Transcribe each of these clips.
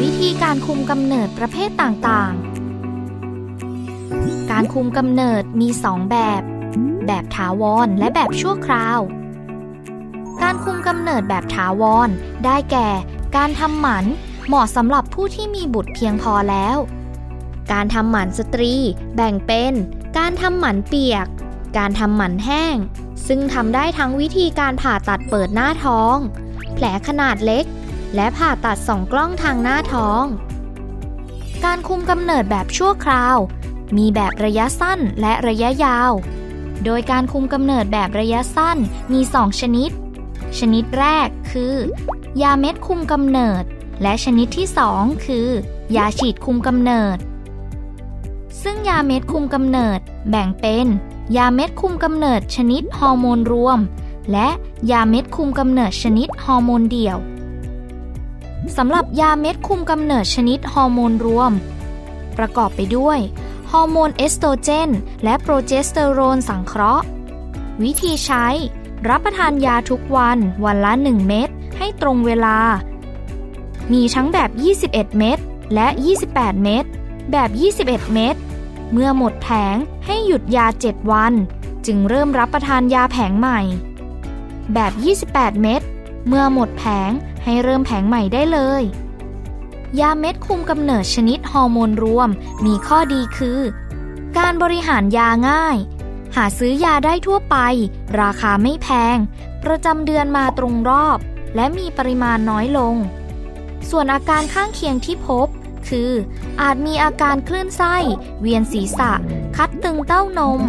วิธีการคุมกำเนิดประเภทต่างๆ การคุมกำเนิดมี 2 แบบ แบบถาวรและแบบชั่วคราว การคุมกำเนิดแบบถาวรได้แก่ การทำหมันเหมาะสำหรับผู้ที่มีบุตรเพียงพอแล้ว การทำหมันสตรีแบ่งเป็น การทำหมันเปียก การทำหมันแห้ง ซึ่งทำได้ทั้งวิธีการผ่าตัดเปิดหน้าท้อง แผลขนาดเล็ก และผ่าตัดสองกล้องทางหน้าท้อง การคุมกำเนิดแบบชั่วคราว มีแบบระยะสั้นและระยะยาว โดยการคุมกำเนิดแบบระยะสั้นมี 2 ชนิด ชนิดแรกคือ ยาเม็ดคุมกำเนิด และชนิดที่ 2 คือ ยาฉีดคุมกำเนิด ซึ่งยาเม็ดคุมกำเนิดแบ่งเป็น ยาเม็ดคุมกำเนิดชนิดฮอร์โมนรวม และยาเม็ดคุมกำเนิดชนิดฮอร์โมนเดี่ยว สำหรับยาเม็ดคุมกำเนิดชนิดฮอร์โมนรวม ประกอบไปด้วย ฮอร์โมนเอสโตรเจน และโปรเจสเตอโรนสังเคราะห์ วิธีใช้ รับประทานยาทุกวันวันละ 1 เม็ดให้ตรงเวลา มีทั้งแบบ 21 เม็ดและ 28 เม็ดแบบ 21 เม็ดเมื่อหมดแผงให้หยุดยา 7 วัน จึงเริ่มรับประทานยาแผงใหม่ แบบ 28 เม็ด เมื่อหมดแผงให้เริ่มแผงใหม่ได้เลย ยาเม็ดคุมกำเนิดชนิดฮอร์โมนรวมมีข้อดีคือ การบริหารยาง่าย หาซื้อยาได้ทั่วไป ราคาไม่แพง ประจำเดือนมาตรงรอบ และมีปริมาณน้อยลง ส่วนอาการข้างเคียงที่พบคือ อาจมีอาการคลื่นไส้ เวียนศีรษะ คัดตึงเต้านม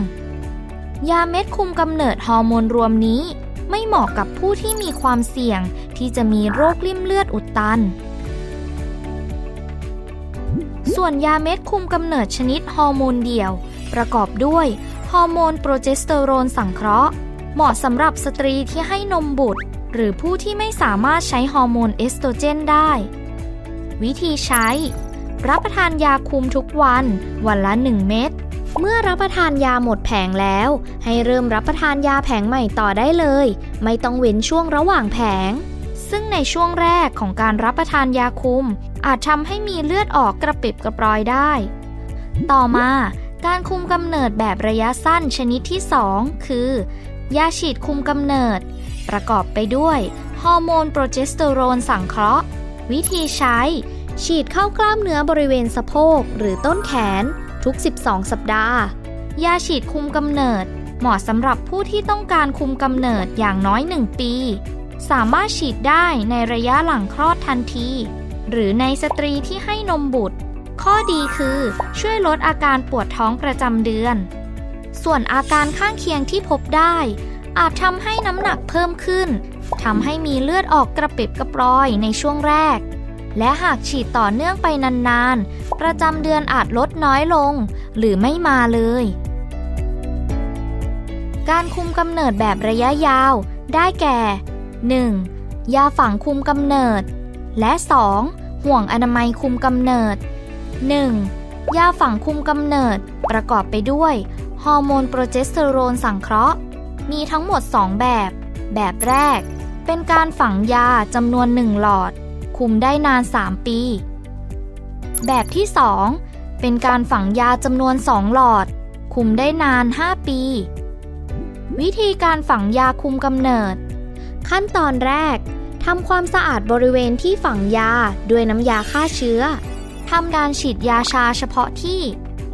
ยาเม็ดคุมกำเนิดฮอร์โมนรวมนี้ ไม่เหมาะกับผู้ที่มีความเสี่ยงที่จะมีโรคลิ่มเลือดอุดตัน ส่วนยาเม็ดคุมกำเนิดชนิดฮอร์โมนเดี่ยว ประกอบด้วยฮอร์โมนโปรเจสเตอโรนสังเคราะห์ เหมาะสำหรับสตรีที่ให้นมบุตร หรือผู้ที่ไม่สามารถใช้ฮอร์โมนเอสโตรเจนได้ วิธีใช้ รับประทานยาคุมทุกวัน วันละ 1 เม็ด เมื่อรับประทานยาหมดแผงแล้ว ให้เริ่มรับประทานยาแผงใหม่ต่อได้เลย ไม่ต้องเว้นช่วงระหว่างแผง ซึ่งในช่วงแรกของการรับประทานยาคุม อาจทำให้มีเลือดออกกระปิบกระปรอยได้ ต่อมาการคุมกำเนิดแบบระยะสั้นชนิดที่ 2 คือ ยาฉีดคุมกำเนิด ประกอบไปด้วย ฮอร์โมนโปรเจสเตอโรนสังเคราะห์ วิธีใช้ ฉีดเข้ากล้ามเนื้อบริเวณสะโพกหรือต้นแขน ทุก 12 สัปดาห์ ยาฉีดคุมกำเนิด เหมาะสำหรับผู้ที่ต้องการคุมกำเนิดอย่างน้อย 1 ปี สามารถฉีดได้ในระยะหลังคลอดทันที หรือในสตรีที่ให้นมบุตร ข้อดีคือช่วยลดอาการปวดท้องประจำเดือน ส่วนอาการข้างเคียงที่พบได้ อาจทำให้น้ำหนักเพิ่มขึ้นทำให้มีเลือดออกกระปิบกระปรอยในช่วงแรก และหากฉีดต่อเนื่องไปนานๆ ประจำเดือนอาจลดน้อยลง หรือไม่มาเลย การคุมกำเนิดแบบระยะยาว ได้แก่ 1. ยาฝังคุมกำเนิด และ 2. ห่วงอนามัยคุมกำเนิด 1. ยาฝังคุมกำเนิด ประกอบไปด้วย ฮอร์โมนโปรเจสเตอโรนสังเคราะห์ มีทั้งหมด 2 แบบ แบบแรก เป็นการฝังยาจำนวน 1 หลอด คุมได้นาน 3 ปี แบบที่ 2 เป็นการฝังยาจำนวน 2 หลอด คุมได้นาน 5 ปี วิธีการฝังยาคุมกำเนิด ขั้นตอนแรกทำความสะอาดบริเวณที่ฝังยาด้วยน้ำยาฆ่าเชื้อทำการฉีดยาชาเฉพาะที่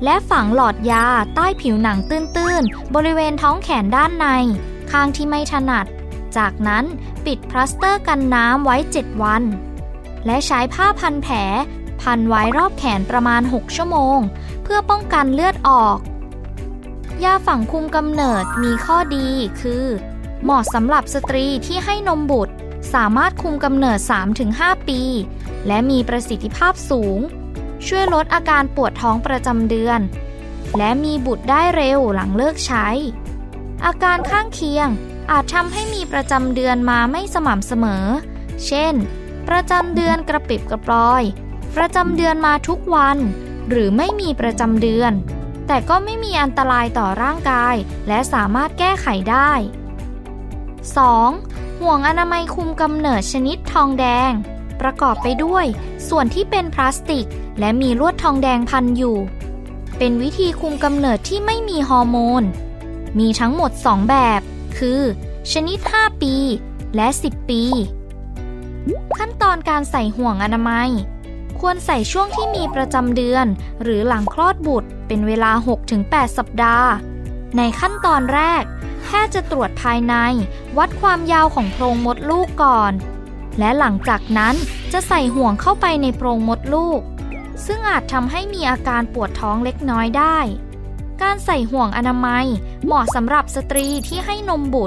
และฝังหลอดยาใต้ผิวหนังตื้นๆ บริเวณท้องแขนด้านใน ข้างที่ไม่ถนัด จากนั้นปิดพลาสเตอร์กันน้ำไว้ 7 วัน และใช้ผ้าพันแผล พันไว้รอบแขนประมาณ 6 ชั่วโมง เพื่อป้องกันเลือดออก ยาฝังคุมกำเนิดมีข้อดีคือ เหมาะสำหรับสตรีที่ให้นมบุตร สามารถคุมกำเนิด 3-5 ปี และมีประสิทธิภาพสูง ช่วยลดอาการปวดท้องประจำเดือน และมีบุตรได้เร็วหลังเลิกใช้ อาการข้างเคียงอาจทำให้มีประจำเดือนมาไม่สม่ำเสมอ เช่น ประจำเดือนกระปิบกระปรอย ประจำเดือนมาทุกวัน หรือไม่มีประจำเดือน แต่ก็ไม่มีอันตรายต่อร่างกาย และสามารถแก้ไขได้ 2. ห่วงอนามัยคุมกำเนิดชนิดทองแดง ประกอบไปด้วย ส่วนที่เป็นพลาสติก และมีลวดทองแดงพันอยู่ เป็นวิธีคุมกำเนิดที่ไม่มีฮอร์โมน มีทั้งหมด 2 แบบ คือ ชนิด 5 ปี และ 10 ปี ขั้นตอนการใส่ห่วงอนามัย ควรใส่ช่วงที่มีประจำเดือน หรือหลังคลอดบุตร เป็นเวลา 6-8 สัปดาห์ ในขั้นตอนแรก แพทย์จะตรวจภายใน วัดความยาวของโพรงมดลูกก่อน และหลังจากนั้นจะใส่ห่วงเข้าไปในโพรงมดลูก ซึ่งอาจทำให้มีอาการปวดท้องเล็กน้อยได้ การใส่ห่วงอนามัย เหมาะสำหรับสตรีที่ให้นมบุตร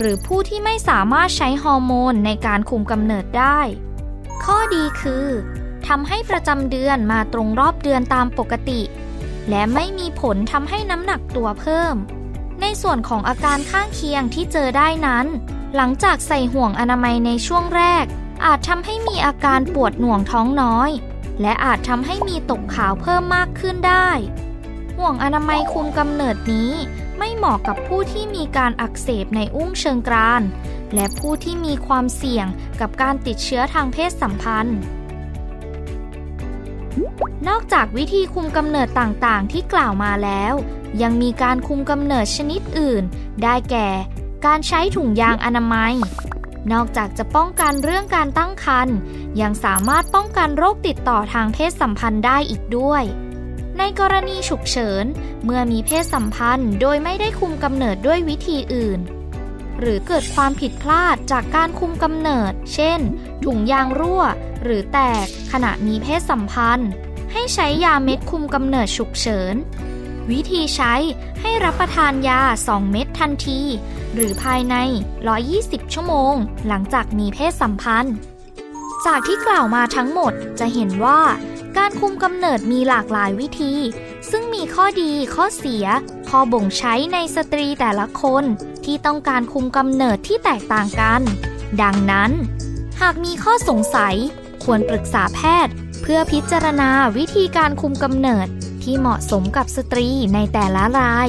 หรือผู้ที่ไม่สามารถใช้ฮอร์โมนในการคุมกำเนิดได้ ข้อดีคือทำให้ประจำเดือนมาตรงรอบเดือนตามปกติ และไม่มีผลทำให้น้ำหนักตัวเพิ่ม ในส่วนของอาการข้างเคียงที่เจอได้นั้น หลังจากใส่ห่วงอนามัยในช่วงแรก อาจทำให้มีอาการปวดหน่วงท้องน้อย และอาจทำให้มีตกขาวเพิ่มมากขึ้นได้ ห่วงอนามัยคุมกำเนิดนี้ ไม่เหมาะกับผู้ที่มีการอักเสบในอุ้งเชิงกราน และผู้ที่มีความเสี่ยงกับการติดเชื้อทางเพศสัมพันธ์ นอกจากวิธีคุมกำเนิดต่างๆ ที่กล่าวมาแล้ว ยังมีการคุมกำเนิดชนิดอื่น ได้แก่ การใช้ถุงยางอนามัย นอกจากจะป้องกันเรื่องการตั้งครรภ์ยังสามารถป้องกันโรคติดต่อทางเพศสัมพันธ์ได้อีกด้วย ในกรณีฉุกเฉิน เมื่อมีเพศสัมพันธ์โดยไม่ได้คุมกำเนิดด้วยวิธีอื่น หรือเกิดความผิดพลาดจากการคุมกำเนิด เช่น ถุงยางรั่ว หรือแตกขณะมีเพศสัมพันธ์ ให้ใช้ยาเม็ดคุมกำเนิดฉุกเฉิน วิธีใช้ให้รับประทานยา 2 เม็ดทันที หรือภายใน 120 ชั่วโมง หลังจากมีเพศสัมพันธ์ จากที่กล่าวมาทั้งหมดจะเห็นว่า การคุมกำเนิดมีหลากหลายวิธี ซึ่งมีข้อดีข้อเสียข้อบ่งใช้ในสตรีแต่ละคน ที่ต้องการคุมกำเนิดที่แตกต่างกัน ดังนั้น หากมีข้อสงสัย ควรปรึกษาแพทย์ เพื่อพิจารณาวิธีการคุมกำเนิดที่เหมาะสมกับสตรีในแต่ละราย